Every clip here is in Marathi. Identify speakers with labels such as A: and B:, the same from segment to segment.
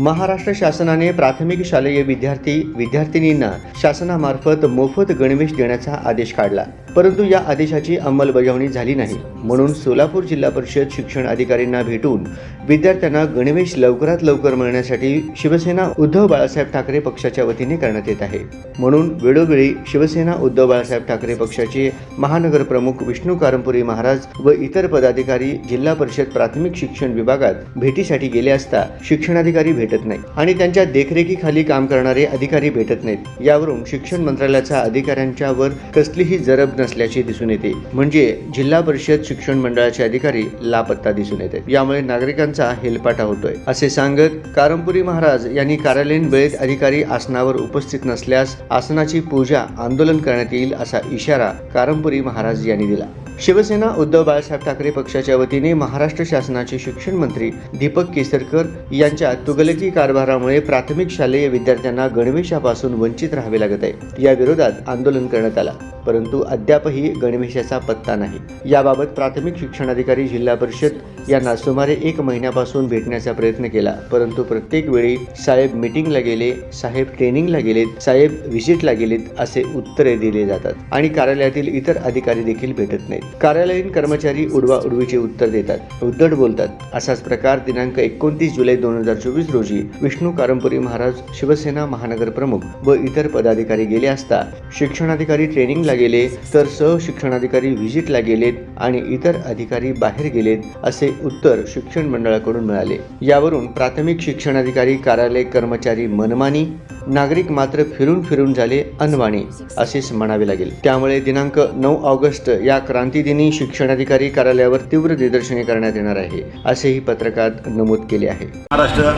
A: महाराष्ट्र शासनाने प्राथमिक शालेय विद्यार्थी विद्यार्थिनींना शासनामार्फत मोफत गणवेश देण्याचा आदेश काढला. परंतु या आदेशाची अंमलबजावणी झाली नाही. म्हणून सोलापूर जिल्हा परिषद शिक्षण अधिकाऱ्यांना भेटून विद्यार्थ्यांना गणवेश लवकरात लवकर मिळण्यासाठी शिवसेना उद्धव बाळासाहेब ठाकरे पक्षाच्या वतीने करण्यात येत आहे. म्हणून वेळोवेळी शिवसेना उद्धव बाळासाहेब ठाकरे पक्षाचे महानगर प्रमुख विष्णू कारंपुरी महाराज व इतर पदाधिकारी जिल्हा परिषद प्राथमिक शिक्षण विभागात भेटीसाठी गेले असता शिक्षणाधिकारी भेटत नाही आणि त्यांच्या देखरेखीखाली काम करणारे अधिकारी भेटत नाहीत. यावरून शिक्षण मंत्रालयाचा अधिकाऱ्यांच्यावर कसलीही जरब नसल्याचे दिसून येते. म्हणजे जिल्हा परिषद शिक्षण मंडळाचे अधिकारी लापत्ता दिसून येते. यामुळे नागरिकांचा हेलपाटा होतोय. असे सांगत कारंपुरी महाराज यांनी कार्यालयीन वेळेत अधिकारी आसनावर उपस्थित नसल्यास आसनाची पूजा आंदोलन करण्यात येईल असा इशारा कारंपुरी महाराज यांनी दिला. शिवसेना उद्धव बाळासाहेब ठाकरे पक्षाच्या वतीने महाराष्ट्र शासनाचे शिक्षण मंत्री दीपक केसरकर यांच्या तुगलकी कारभारामुळे प्राथमिक शालेय विद्यार्थ्यांना गणवेशापासून वंचित राहावे लागत आहे. या विरोधात आंदोलन करण्यात आला. परंतु अद्यापही गणवेशाचा पत्ता नाही. याबाबत प्राथमिक शिक्षणाधिकारी जिल्हा परिषद यांना सुमारे एक महिन्यापासून भेटण्याचा प्रयत्न केला. परंतु प्रत्येक वेळी साहेब मीटिंगला गेले साहेब ट्रेनिंगला गेलेत साहेब व्हिजिटला गेलेत असे उत्तरे दिले जातात आणि कार्यालयातील इतर अधिकारी देखील भेटत नाहीत. कार्यालयीन कर्मचारी उडवा उडवीचे उत्तर देतात. उद्धट बोलतात. असाच प्रकार दिनांक एकोणतीस जुलै दोन हजार चोवीस रोजी विष्णू कारंपुरी महाराज शिवसेना महानगर प्रमुख व इतर पदाधिकारी गेले असता शिक्षणाधिकारी ट्रेनिंगला गेले तर सहशिक्षणाधिकारी व्हिजिटला गेलेत आणि इतर अधिकारी बाहेर गेलेत असे उत्तर शिक्षण मंडळाकडून मिळाले. यावरून प्राथमिक शिक्षणाधिकारी कार्यालय कर्मचारी मनमानी नागरिक मात्र फिरून फिरून झाले अनवाणी असेच म्हणावे लागेल. त्यामुळे दिनांक नऊ ऑगस्ट या क्रांतीदिनी शिक्षणाधिकारी कार्यालयावर तीव्र निदर्शने करण्यात येणार आहे असेही पत्रकात नमूद केले आहे.
B: महाराष्ट्र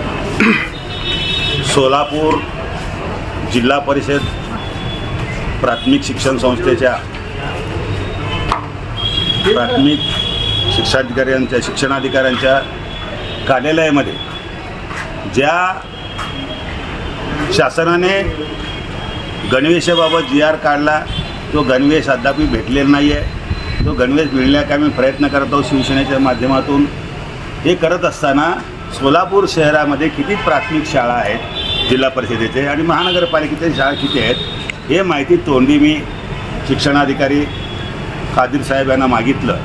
B: सोलापूर जिल्हा परिषद प्राथमिक शिक्षण संस्थेच्या प्राथमिक शिक्षाधिकाऱ्यांच्या शिक्षणाधिकाऱ्यांच्या कार्यालयामध्ये ज्या शासनाने गणवेशाबाबत जी आर काढला तो गणवेश अद्यापही भेटलेला नाही आहे तो गणवेश मिळण्याचा आम्ही प्रयत्न करत आहोत शिवसेनेच्या माध्यमातून. हे करत असताना सोलापूर शहरामध्ये किती प्राथमिक शाळा आहेत? जिल्हा परिषदेचे आणि महानगरपालिकेचे शाळा किती आहेत हे माहिती तोंडी मी शिक्षणाधिकारी खादीर साहेब यांना मागितलं.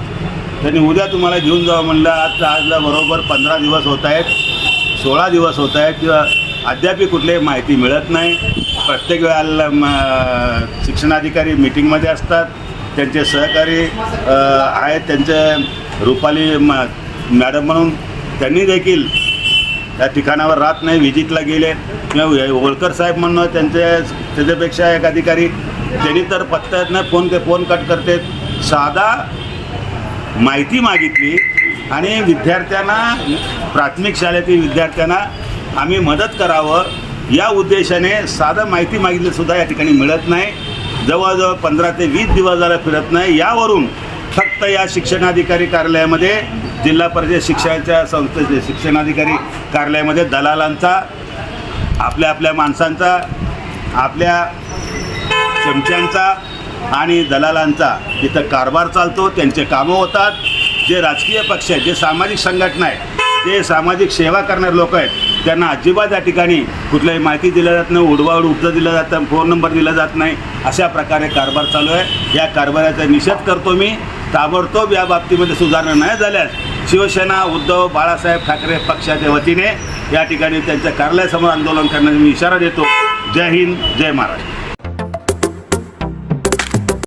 B: त्यांनी उद्या तुम्हाला घेऊन जावं म्हणलं आज आजला बरोबर पंधरा दिवस होत आहेत सोळा दिवस होत आहेत किंवा अद्याप कुठलीही माहिती मिळत नाही. प्रत्येक वेळेला म, शिक्षणाधिकारी मिटिंगमध्ये असतात त्यांचे सहकारी आहेत त्यांचे रुपाली मॅडम म्हणून त्यांनी देखील या ठिकाणावर राहत नाही व्हिजिटला गेले. किंवा होळकर साहेब म्हणणं त्यांचे त्याच्यापेक्षा एक अधिकारी त्यांनी तर पत्ता येत नाही फोन फोन कट करते. साधा माहिती मागितली आणि विद्यार्थ्यांना प्राथमिक शाळेतील विद्यार्थ्यांना आम्ही मदत करावं. या उद्देशाने साधं माहिती मागितली सुद्धा या ठिकाणी मिळत नाही. जवळजवळ पंधरा ते वीस दिवस झाला फिरत नाही. यावरून फक्त या शिक्षणाधिकारी कार्यालयामध्ये जिल्हा परिषद शिक्षणाच्या संस्थेचे शिक्षणाधिकारी कार्यालयामध्ये दलालांचा आपल्या आपल्या माणसांचा आपल्या चमच्यांचा आणि दलालांचा तिथं कारभार चालतो त्यांचे कामं होतात. जे राजकीय पक्ष आहेत जे सामाजिक संघटना आहेत जे सामाजिक सेवा करणारे लोक आहेत त्यांना अजिबात या ठिकाणी कुठल्याही माहिती दिल्या जात नाही उडवाउड उपजा दिलं जातं फोन नंबर दिला जात नाही अशा प्रकारे कारभार चालू आहे. या कारभाराचा निषेध करतो मी. ताबडतोब या बाबतीमध्ये सुधारणा नाही झाल्यास शिवसेना उद्धव बाळासाहेब ठाकरे पक्षाच्या वतीने या ठिकाणी त्यांच्या कार्यालयासमोर आंदोलन करण्याचा मी इशारा देतो. जय हिंद जय महाराष्ट्र.